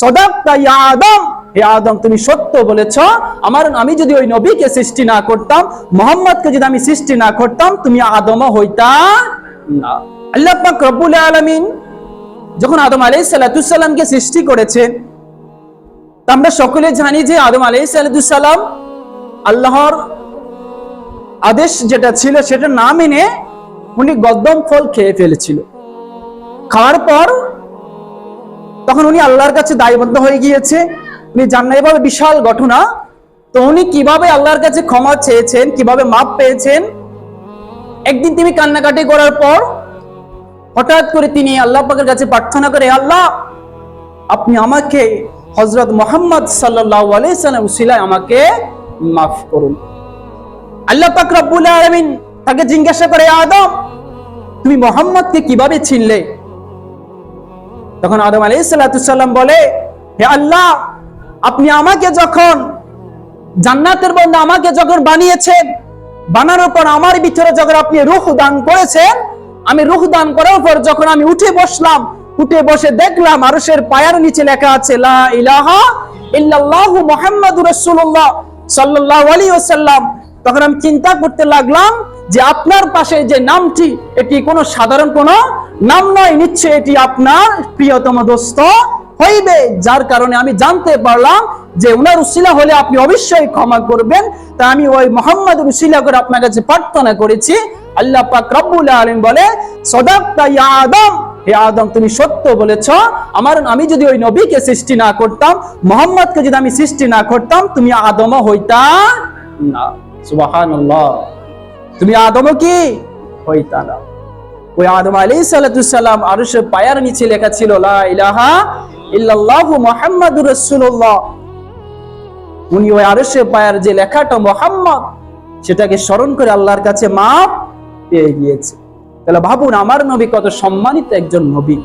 সদাক্তা ইয়া আদম। হে আদম, তুমি সত্য বলেছ। আমার আমি যদি ওই নবীকে সৃষ্টি না করতাম, মোহাম্মদকে যদি আমি সৃষ্টি না করতাম, তুমি আদম হইতা না। আল্লাহ পাক রব্বুল আলামিন যখন আদম আলাইহিস সালাতুসাল্লামকে সৃষ্টি করেছেন আমরা সকলে জানি যে আদম আলাইহিস সালাতুসাল্লাম আল্লাহর আদেশ যেটা ছিল সেটা না মেনে উনি গদ্দম ফল খেয়ে ফেলেছিল। খাওয়ার পর তখন উনি আল্লাহর কাছে দায়বদ্ধ হয়ে গিয়েছে। উনি জান এভাবে বিশাল ঘটনা। তো উনি কীভাবে আল্লাহর কাছে ক্ষমা চেয়েছেন, কীভাবে মাপ পেয়েছেন? একদিন তিনি কান্নাকাটি করার পর হঠাৎ করে তিনি আল্লাহ পাকের কাছে প্রার্থনা করে আল্লাহ, আপনি আমাকে হজরত মোহাম্মদ সাল্লাহ আলাইসাল্লাম উসিলায় আমাকে মাফ করুন। আল্লাহ পাক রব্বুল আলামিন তাকে জিজ্ঞাসা করে আদম, তুমি মোহাম্মদকে কীভাবে চিনলে? তখন আদম আলাইসাল্লাম বলে, হে আল্লাহ, আপনি আমাকে যখন জান্নাতের বন্ধু আমাকে যখন বানিয়েছেন, বানানোর পর আমার ভিতরে যখন আপনি রুহ দান করেছেন, আমি রুহ দান করার পর যখন আমি উঠে বসলাম, উঠে বসে দেখলাম আরশের পায়ার নিচে লেখা আছে, লা ইলাহা ইল্লাল্লাহু মুহাম্মাদুর রাসূলুল্লাহ সাল্লাল্লাহু আলাইহি ওয়াসাল্লাম। তখন আমি চিন্তা করতে লাগলাম যে আপনার পাশে যে নামটি, এটি কোনো সাধারণ কোনো নাম নয় নিচ্ছে এটি আপনার প্রিয়তম দোস্ত হইবে, যার কারণে আমি জানতে পারলাম যে উনার উসিলা হলে আপনি অবশ্যই ক্ষমা করবেন। তা আমি ওই মোহাম্মদ উসিলা করে আপনার কাছে প্রার্থনা করেছি। আল্লাহ পাক রব্বুল আলামিন বলে, সদাক্তা ইয়া আদম। হে আদম, তুমি সত্য বলেছ। আমার, আমি যদি ওই নবীকে সৃষ্টি না করতাম, মোহাম্মদকে যদি আমি সৃষ্টি না করতাম, তুমি আদম হইতা না। সুবহানাল্লাহ। তুমি আদম কি? হইতা না। ওই আদম আলী সালাম আরশের পায়ার নিচে লেখা ছিল উনি ওই আরশের পায়ার যে লেখাটা মোহাম্মদ, সেটাকে স্মরণ করে আল্লাহর কাছে মাপ পেয়ে গিয়েছে। তাহলে ভাবুন, আমার নবী কত সম্মানিত একজন নবী।